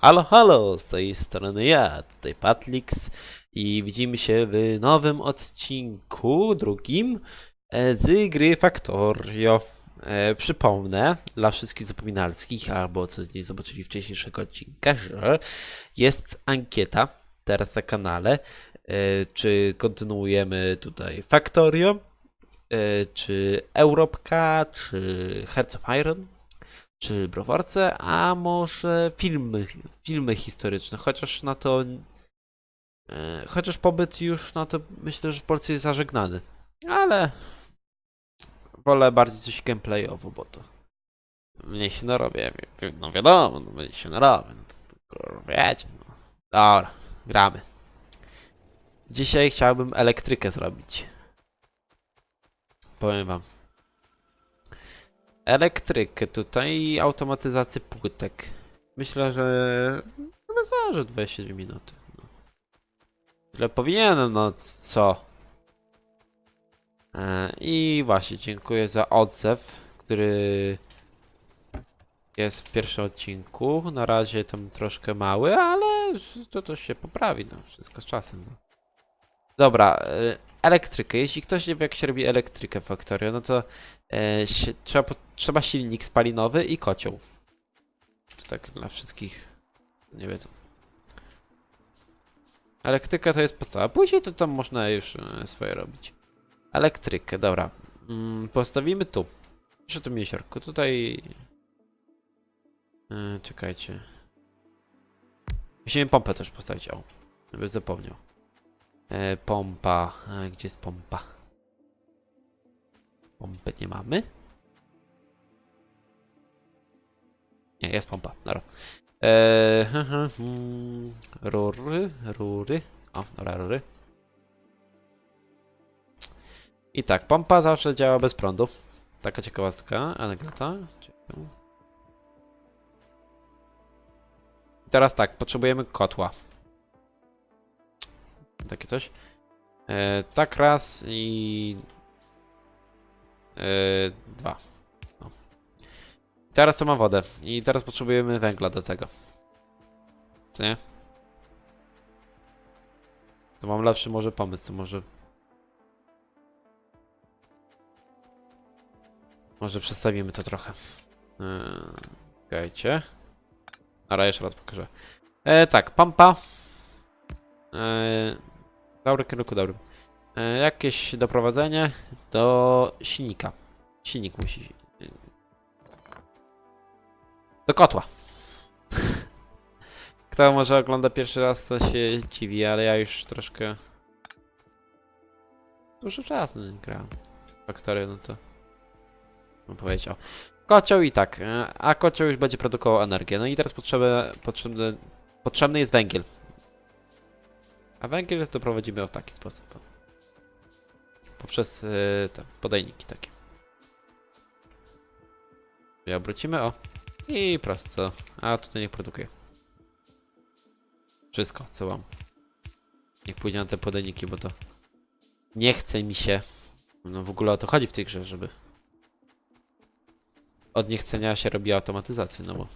Halo, halo, z tej strony ja, tutaj Patlix i widzimy się w nowym odcinku, drugim, e, z gry Factorio. E, przypomnę dla wszystkich zapominalskich, albo co nie zobaczyli wcześniejszego odcinka, że jest ankieta teraz na kanale, e, czy kontynuujemy tutaj Factorio, czy Europka, czy Hearts of Iron, czy browarce, a może filmy, filmy historyczne, chociaż na to e, chociaż pobyt już na to myślę, że w Polsce jest zażegnany, ale wolę bardziej coś gameplayowo, bo to mniej się narobię, no wiadomo, no mniej się narobię, no to, wiecie, no. Dobra, gramy. Dzisiaj chciałbym elektrykę zrobić. Powiem wam elektrykę tutaj i automatyzację płytek. Myślę, że no zdążę 22 minuty. No. Tyle powinienem, no co? E, I właśnie, dziękuję za odzew, który jest w pierwszym odcinku. Na razie tam troszkę mały, ale to, to się poprawi, no wszystko z czasem. No. Dobra, e, elektrykę. Jeśli ktoś nie wie jak się robi elektrykę w Factorio, no to e, się, trzeba, trzeba silnik spalinowy i kocioł. To tak dla wszystkich nie wiedzą. Elektryka to jest podstawa. Później to tam można już e, swoje robić. Elektrykę, dobra. Mm, postawimy tu. Przy tym jeziorku. Tutaj. E, czekajcie. Musimy pompę też postawić. O, żeby zapomniał. E, pompa. E, gdzie jest pompa? Pompy nie mamy. Nie, jest pompa. Dobra. Eee, rury, rury. O, dobra, rury. I tak, pompa zawsze działa bez prądu. Taka ciekawostka, anegdota. Teraz tak, potrzebujemy kotła. Takie coś. E, tak raz i e, dwa. No. Teraz co ma wodę i teraz potrzebujemy węgla do tego. Co nie? To mam lepszy może pomysł, to może... Może przestawimy to trochę. Yy, Czekajcie. Dobra, jeszcze raz pokażę. E, tak, pompa. E, dobry kierunku, dobrym. E, jakieś doprowadzenie do silnika. Silnik musi. Do kotła. Kto może ogląda pierwszy raz, to się dziwi, ale ja już troszkę. Dużo czasu nie grałem. Faktory, no to. Bym powiedział. Kocioł i tak, e, a kocioł już będzie produkował energię. No i teraz potrzebny, potrzebny, potrzebny jest węgiel. A węgiel doprowadzimy w taki sposób. Poprzez yy, te podajniki takie. I obrócimy, o. I prosto. A tutaj niech produkuje. Wszystko, co mam. Niech pójdzie na te podajniki, bo to nie chce mi się. No w ogóle o to chodzi w tej grze, żeby od niechcenia się robi automatyzację, no bo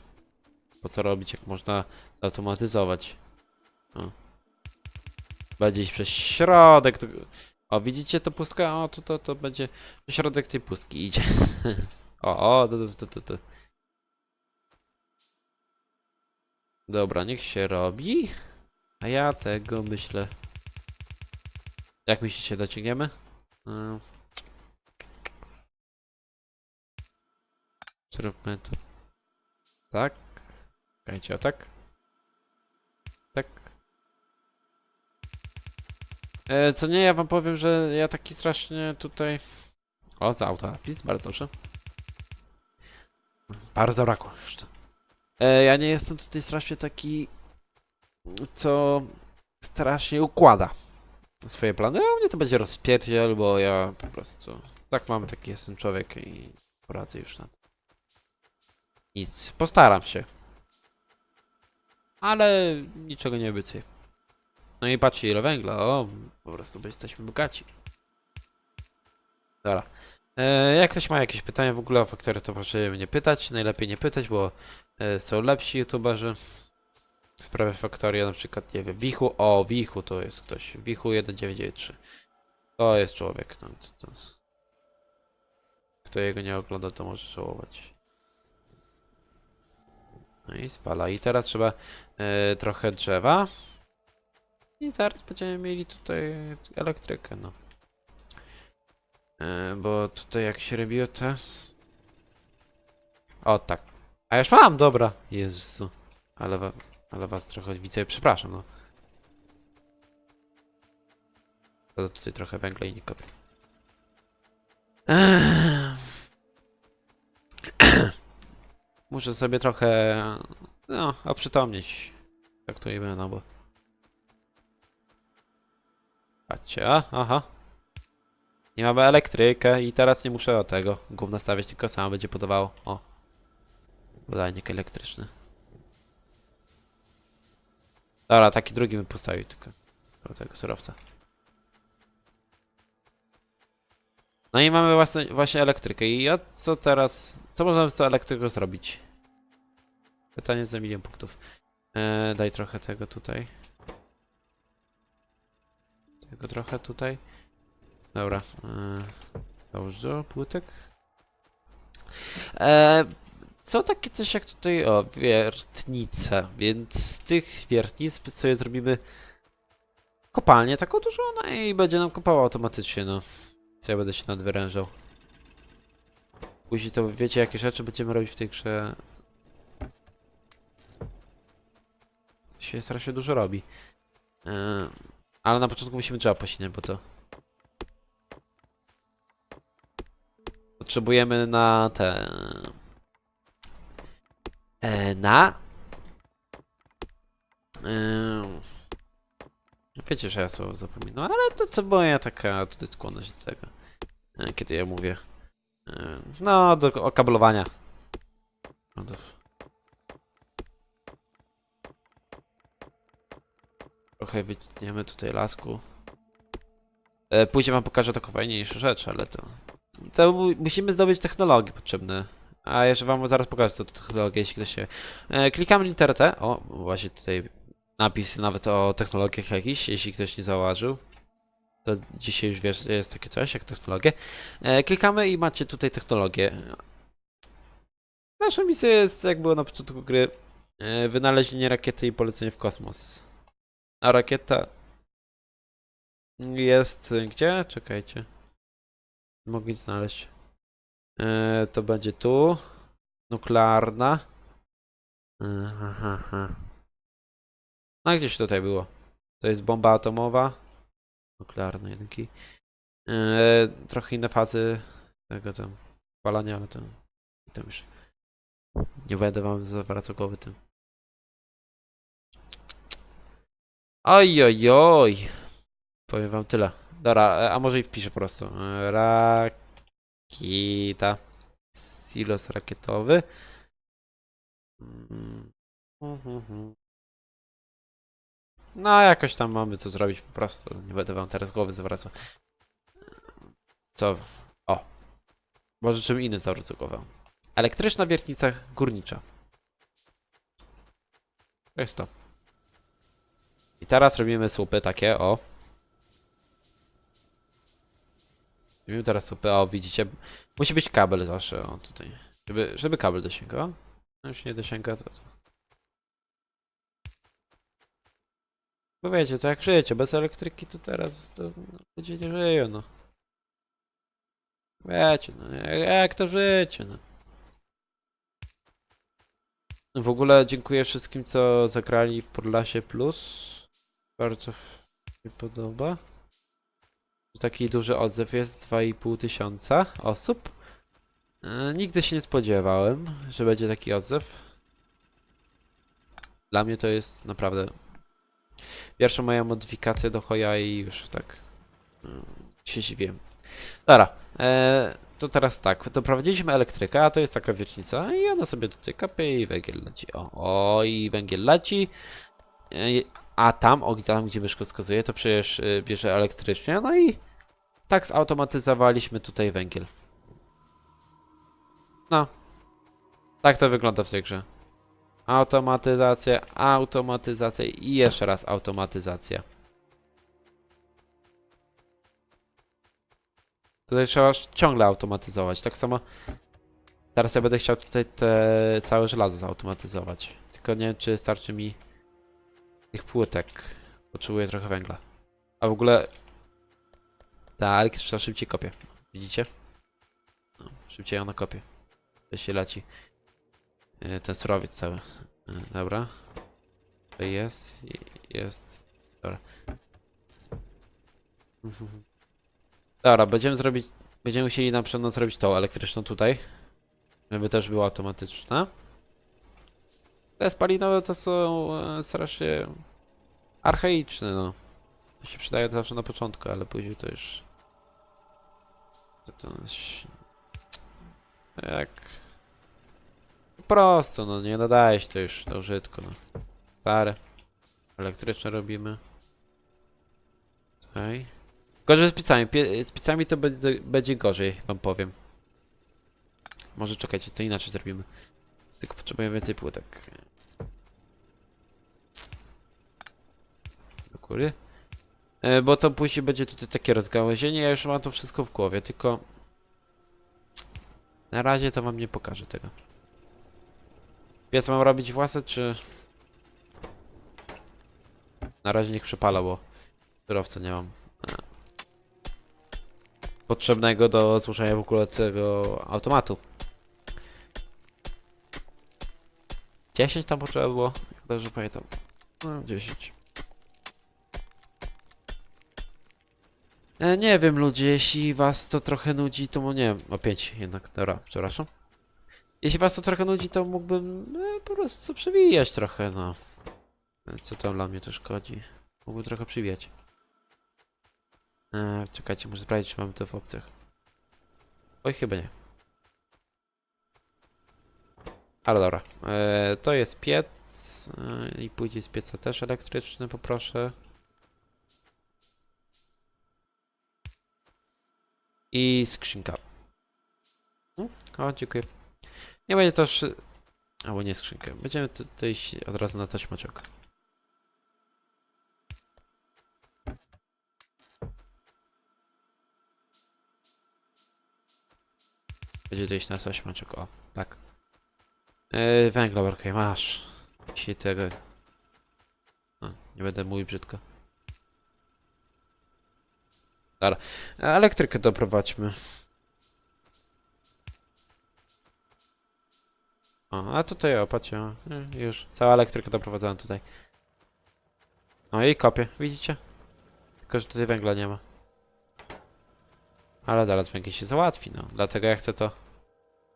po co robić, jak można zautomatyzować. O. Będzie iść przez środek. O, widzicie to pustkę? O, to, to, to będzie środek tej pustki idzie. o, o, to, to, to, to. Dobra, niech się robi. A ja tego myślę. Jak myślicie, dociągniemy? Mm. Zróbmy to. Tak. Czekajcie, o tak. Tak. E, co nie, ja wam powiem, że ja taki strasznie tutaj... O, za autoapis, bardzo dobrze. Bardzo zabrakło już. E, ja nie jestem tutaj strasznie taki, co strasznie układa swoje plany. A mnie to będzie rozpierdziel, bo ja po prostu tak mam, taki jestem człowiek i poradzę już na to. Nic, postaram się. Ale niczego nie obiecuję. No i patrzcie ile węgla, o, po prostu jesteśmy bogaci. Dobra. E, jak ktoś ma jakieś pytania w ogóle o faktory, to proszę mnie pytać. Najlepiej nie pytać, bo e, są lepsi youtuberzy. sprawę faktoria, na przykład, nie wiem, Wichu, o, Wichu to jest ktoś, Wichu 1993. To jest człowiek, no, to, to. Kto jego nie ogląda, to może żałować. No i spala. I teraz trzeba e, trochę drzewa. I zaraz będziemy mieli tutaj elektrykę, no. E, bo tutaj jak się robiło te... O, tak. A już mam, dobra. Jezu. Ale, wa ale was trochę widzę, przepraszam, no. Ale tutaj trochę węgla i nie kopię. Eee. Muszę sobie trochę, no, oprzytomnieć. Tak to imię, no bo... Patrzcie, aha. Nie mamy elektrykę i teraz nie muszę o tego gówna stawiać, tylko samo będzie podawało. O. Podajnik elektryczny. Dobra, taki drugi bym postawił tylko. Do tego surowca. No i mamy właśnie, właśnie elektrykę. I ja co teraz... Co możemy z tą elektryką zrobić? Pytanie za milion punktów. E, daj trochę tego tutaj. Tego trochę tutaj. Dobra. E, dobrze, płytek. E, są takie coś jak tutaj, o, wiertnice, więc tych wiertnic sobie zrobimy kopalnię taką dużą, no i będzie nam kopała automatycznie, no. Co ja będę się nadwyrężał. Później to wiecie jakie rzeczy będziemy robić w tej grze. Się strasznie dużo robi. Yy, ale na początku musimy drzewa pościnać, bo to... Potrzebujemy na te... E, na... Yy, Wiecie, że ja słowo zapominam, ale to co moja taka tutaj skłonność do tego, e, kiedy ja mówię. E, No, do okablowania. No Trochę wytniemy tutaj lasku. E, Później wam pokażę taką fajniejszą rzecz, ale to... To mu- musimy zdobyć technologie potrzebne. A jeszcze wam zaraz pokażę co to technologie, jeśli ktoś się... E, Klikamy literę T. O, właśnie tutaj napis nawet o technologiach jakiś, jeśli ktoś nie zauważył. To dzisiaj już wiesz, jest takie coś jak technologie. E, klikamy i macie tutaj technologię. Naszą misją jest, jak było na początku gry, wynalezienie rakiety i polecenie w kosmos. A rakieta jest gdzie? Czekajcie. Nic znaleźć. E, to będzie tu. Nuklearna. E, ha, ha, ha. No gdzieś tutaj było. To jest bomba atomowa. Nuklearna jedynki. Eee, trochę inne fazy tego tam spalania, ale to, to już nie będę wam zawracał głowy tym. Oj, oj, oj. Powiem wam tyle. Dobra, e, a może i wpiszę po prostu. E, Rakieta. Silos rakietowy. No, jakoś tam mamy co zrobić po prostu. Nie będę wam teraz głowy zawracał. Co? O. Może czym innym zawrócę głowę. Elektryczna wiertnica górnicza. To jest to. I teraz robimy słupy takie, o. Robimy teraz słupy, o widzicie. Musi być kabel zawsze, o tutaj. Żeby, żeby kabel dosięgał. No już nie dosięga, to... Bo wiecie, to jak żyjecie, bez elektryki to teraz to ludzie nie żyją, no. Wiecie, no, jak, jak to życie, no. W ogóle dziękuję wszystkim, co zagrali w Podlasie Plus. Bardzo mi podoba. Taki duży odzew jest, 2,5 tysiąca osób. E, nigdy się nie spodziewałem, że będzie taki odzew. Dla mnie to jest naprawdę Pierwsza moja modyfikacja do Hoya i już tak mm, się zdziwiłem. Dobra, e, to teraz tak, doprowadziliśmy elektrykę, a to jest taka wiecznica i ona sobie kapie i węgiel leci. O, o i węgiel leci. A tam, tam gdzie myszko wskazuje, to przecież e, bierze elektrycznie, no i tak zautomatyzowaliśmy tutaj węgiel. No. Tak to wygląda w tej grze. Automatyzacja, automatyzacja i jeszcze raz automatyzacja. Tutaj trzeba ciągle automatyzować. Tak samo teraz ja będę chciał tutaj te całe żelazo zautomatyzować. Tylko nie wiem, czy starczy mi tych płytek. Potrzebuję trochę węgla. A w ogóle ta elektryczna szybciej kopie. Widzicie? No, szybciej ona kopie. To się leci. Yy, Ten surowiec cały. Yy, Dobra. To jest. Jest. Dobra. Dobra, będziemy zrobić. Będziemy musieli na przykład zrobić tą elektryczną tutaj. Żeby też była automatyczna. Te spalinowe to są e, strasznie archaiczne, no. To się przydaje zawsze na początku, ale później to już. To, to jest... Jak. Po prostu, no nie nadaje się to już do użytku, no. Stare. Elektryczne robimy. Tutaj. Gorzej z pizzami. Pie- z pizzami to będzie, będzie gorzej, wam powiem. Może czekajcie, to inaczej zrobimy. Tylko potrzebujemy więcej płytek. Góry. E, bo to później będzie tutaj takie rozgałęzienie. Ja już mam to wszystko w głowie, tylko... Na razie to wam nie pokażę tego. Piec mam robić własne, czy... Na razie niech przepala, bo surowca nie mam. E. Potrzebnego do złożenia w ogóle tego automatu. 10 tam potrzeba było, jak dobrze pamiętam. No, 10. E, nie wiem, ludzie, jeśli was to trochę nudzi, to nie wiem, o 5 jednak, dobra, przepraszam. Jeśli was to trochę nudzi, to mógłbym e, po prostu przewijać trochę, no. E, Co tam dla mnie to szkodzi? Mógłbym trochę przywijać. E, czekajcie, muszę sprawdzić, czy mamy to w opcjach. Oj, chyba nie. Ale dobra. E, to jest piec. I pójdzie z pieca też elektryczny, poproszę. I skrzynka. O, dziękuję. Nie będzie też. Albo nie skrzynkę. Będziemy tu- tu iść od razu na taśmoczek. Będzie to iść na taśmoczek, o, tak. Yy, węgla, okej, masz. Dzisiaj tego. No, nie będę mówił brzydko. Dobra. Elektrykę doprowadźmy. O, a tutaj o, patrzcie, o, e, już. Cała elektryka doprowadzona tutaj. No i kopię, widzicie? Tylko, że tutaj węgla nie ma. Ale zaraz węgiel się załatwi, no. Dlatego ja chcę to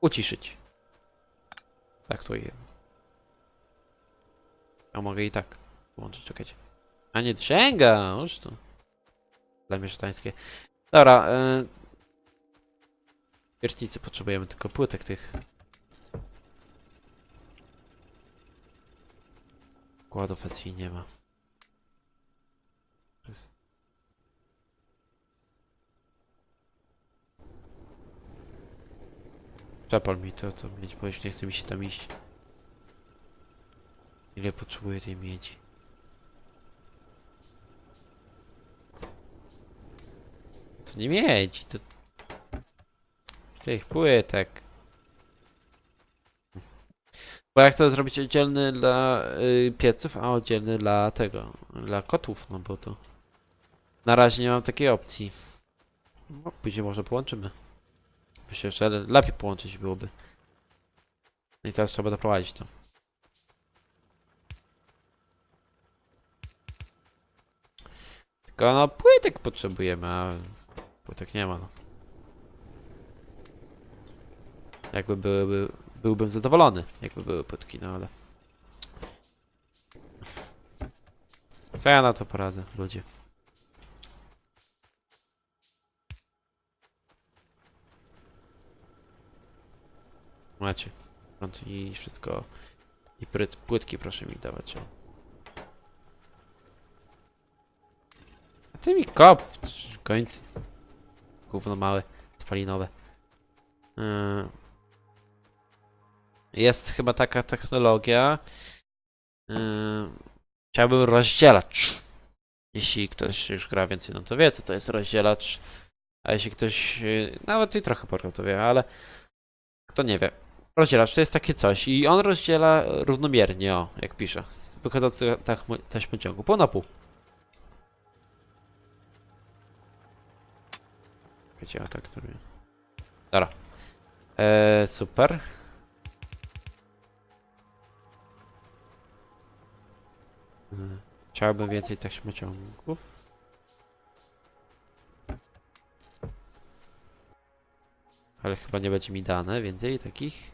uciszyć. Tak to je. A mogę i tak włączyć, czekajcie. A nie sięga, już to. Plemię szatańskie. Dobra, yy... Wiertnicy potrzebujemy tylko płytek tych. Kładów nie ma. Jest... Przepal mi to, to mieć, bo już nie chce mi się tam iść. Ile potrzebuję tej miedzi? To nie miedzi, to... Tych płytek. Bo ja chcę zrobić oddzielny dla y, pieców, a oddzielny dla tego, dla kotów, no bo to... Na razie nie mam takiej opcji. No, później może połączymy. Myślę, że le- lepiej połączyć byłoby. I teraz trzeba doprowadzić to. Tylko no płytek potrzebujemy, a płytek nie ma no. Jakby byłyby, byłbym zadowolony, jakby były płytki, no ale... Co ja na to poradzę, ludzie? Macie. Prąd i wszystko. I płytki proszę mi dawać. A ty mi kop! w końcu. Gówno małe, spalinowe. Yy. jest chyba taka technologia. Yy, chciałbym rozdzielacz. Jeśli ktoś już gra więcej, no to wie, co to jest rozdzielacz. A jeśli ktoś, yy, nawet i trochę porwał to wie, ale kto nie wie. Rozdzielacz to jest takie coś i on rozdziela równomiernie, o, jak pisze, taśmo- taśmociągu, pół na pół. Wiecie, a tak, który... Dobra. Eee, super. Chciałbym więcej taśmociągów. Ale chyba nie będzie mi dane więcej takich.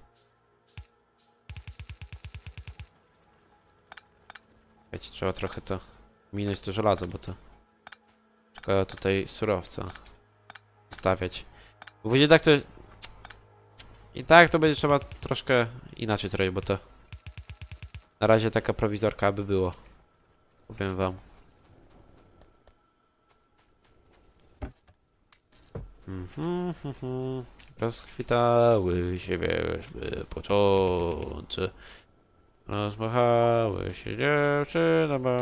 Wiecie, trzeba trochę to minąć to żelazo, bo to szkoda tutaj surowca stawiać. Bo będzie tak to... I tak to będzie trzeba troszkę inaczej zrobić, bo to na razie taka prowizorka aby było. Powiem wam. Mhm, mhm. Rozkwitały się wierzby początce. Rozmachały się dziewczyny, bo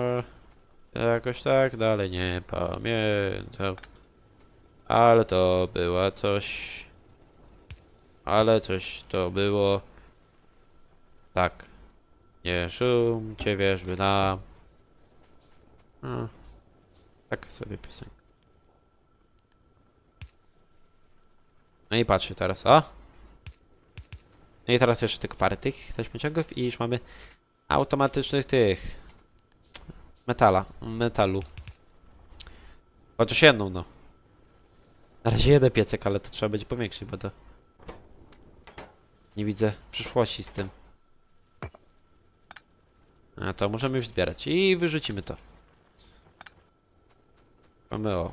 jakoś tak dalej nie pamiętam. Ale to była coś. Ale coś to było. Tak. Nie szumcie wierzby nam. A, taka sobie piosenka. No i patrzcie teraz, o! No i teraz jeszcze tylko parę tych taśmociągów i już mamy automatycznych tych metala, metalu. Chociaż jedną, no. Na razie jeden piecek, ale to trzeba będzie powiększyć, bo to nie widzę przyszłości z tym. A to możemy już zbierać i wyrzucimy to. Mamy o.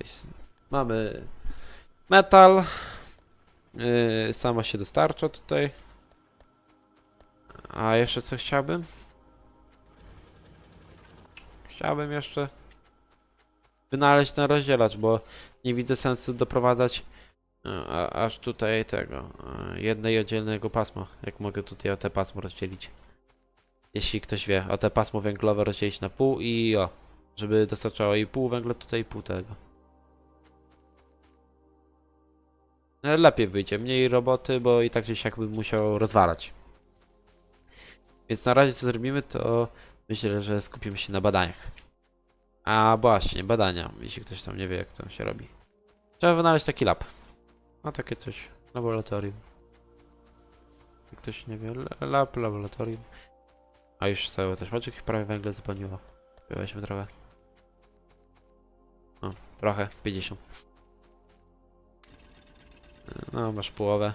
Jest, mamy metal. Yy, sama się dostarcza tutaj. A jeszcze co chciałbym? Chciałbym jeszcze wynaleźć ten bo nie widzę sensu doprowadzać e, a, aż tutaj tego e, jednej oddzielnego pasma. Jak mogę tutaj o te pasmo rozdzielić? Jeśli ktoś wie, o te pasmo węglowe rozdzielić na pół i o, żeby dostarczało i pół węgla tutaj i pół tego. E, Lepiej wyjdzie, mniej roboty, bo i tak gdzieś jakby musiał rozwalać. Więc na razie co zrobimy, to myślę, że skupimy się na badaniach. A właśnie, badania, jeśli ktoś tam nie wie jak to się robi. Trzeba wynaleźć taki lab. No takie coś, laboratorium. Jak ktoś nie wie, la- lab, laboratorium. A już całe też, patrz, prawie węgle zapełniło. Weźmy trochę. O, trochę, 50. No, masz połowę.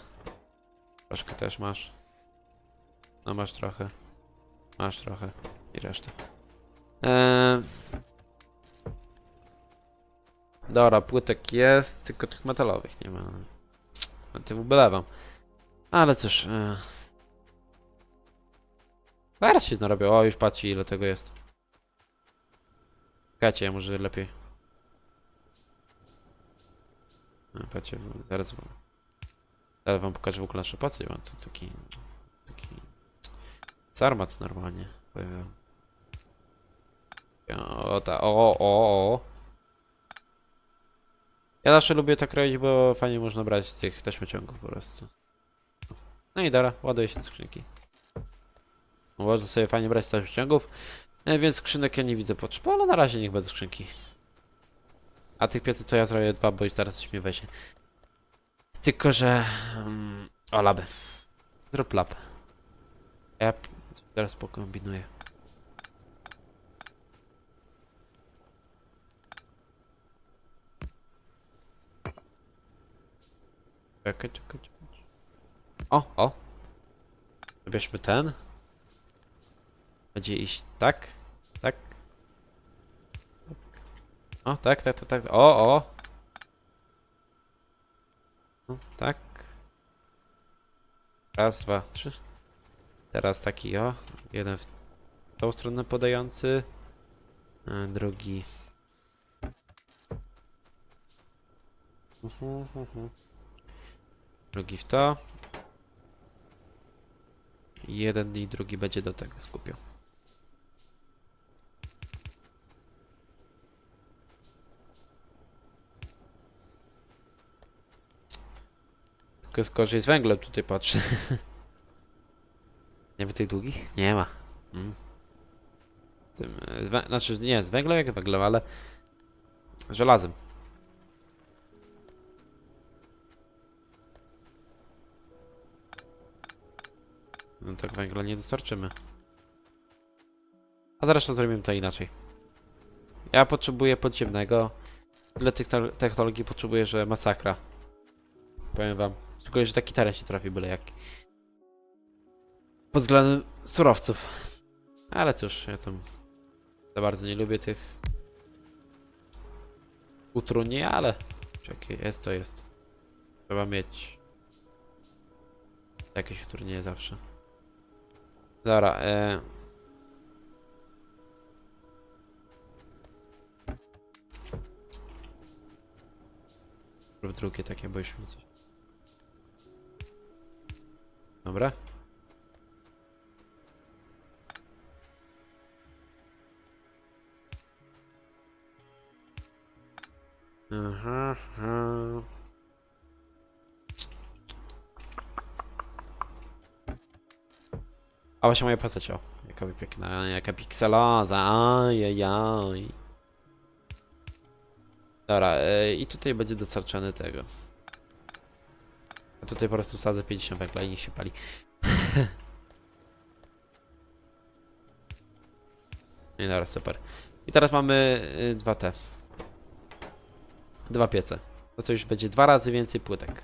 Troszkę też masz. No, masz trochę. Masz trochę. I resztę. Eee... Dobra, płytek jest, tylko tych metalowych nie ma. Na tym ubylewam. Ale cóż. E... Zaraz się narobię. O, już patrzcie ile tego jest. Czekajcie, może lepiej. No, patrzcie, zaraz wam. Zaraz wam pokażę w ogóle nasze pasy. Mam tu taki. Taki. Sarmat normalnie. O, ta, o, o, o. Ja zawsze lubię tak robić, bo fajnie można brać z tych taśmociągów po prostu. No i dobra, ładuje się do skrzynki. Można sobie fajnie brać z taśmociągów, e, więc skrzynek ja nie widzę potrzeby, ale na razie niech będą skrzynki. A tych pieców to ja zrobię dwa, bo już zaraz coś mnie weźmie. Tylko, że... Um, o, laby. Zrób lab. Ja teraz pokombinuję. Czekaj, czekaj, czekaj. O, o. Wybierzmy ten. Będzie iść tak, tak. tak. O, tak, tak, tak, tak. O, o. No, tak. Raz, dwa, trzy. Teraz taki, o. Jeden w tą stronę podający. a Drugi. Mhm, mhm. Drugi w to. Jeden i drugi będzie do tego skupiał. Tylko gorzej z węglem tutaj patrzę. nie ma tych długich? Nie ma. Mm. Tym, e, znaczy nie, z węglem jak węglem, ale żelazem. No tak węgla nie dostarczymy. A zresztą zrobimy to inaczej. Ja potrzebuję podziemnego. Tyle tych te- technologii potrzebuję, że masakra. Powiem wam. Szczególnie, że taki teren się trafi byle jaki. Pod względem surowców. Ale cóż, ja tam za bardzo nie lubię tych utrudnień, ale czekaj, jest to jest. Trzeba mieć jakieś utrudnienie zawsze. Dobra, e... Rób drugie takie, bo już mi coś. Dobra. Aha, aha. A właśnie moja postać, o. Jaka piękna, jaka pikseloza, ajajaj. Dobra, e, i tutaj będzie dostarczany tego. A tutaj po prostu wsadzę 50 węgla i niech się pali. Nie, dobra, super. I teraz mamy y, dwa te. Dwa piece. No to już będzie dwa razy więcej płytek.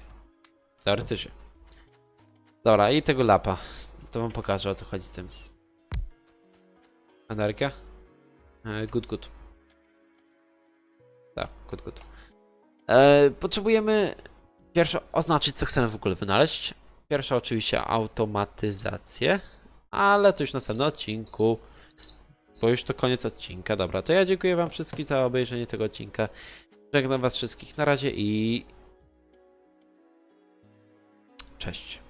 Teoretycznie. Dobra, i tego lapa. To wam pokażę o co chodzi z tym. Energia? E, good, good. Tak, good, good. E, potrzebujemy pierwsze oznaczyć, co chcemy w ogóle wynaleźć. Pierwsza oczywiście automatyzację, ale to już w następnym odcinku. Bo już to koniec odcinka. Dobra, to ja dziękuję wam wszystkim za obejrzenie tego odcinka. Żegnam was wszystkich na razie i... Cześć.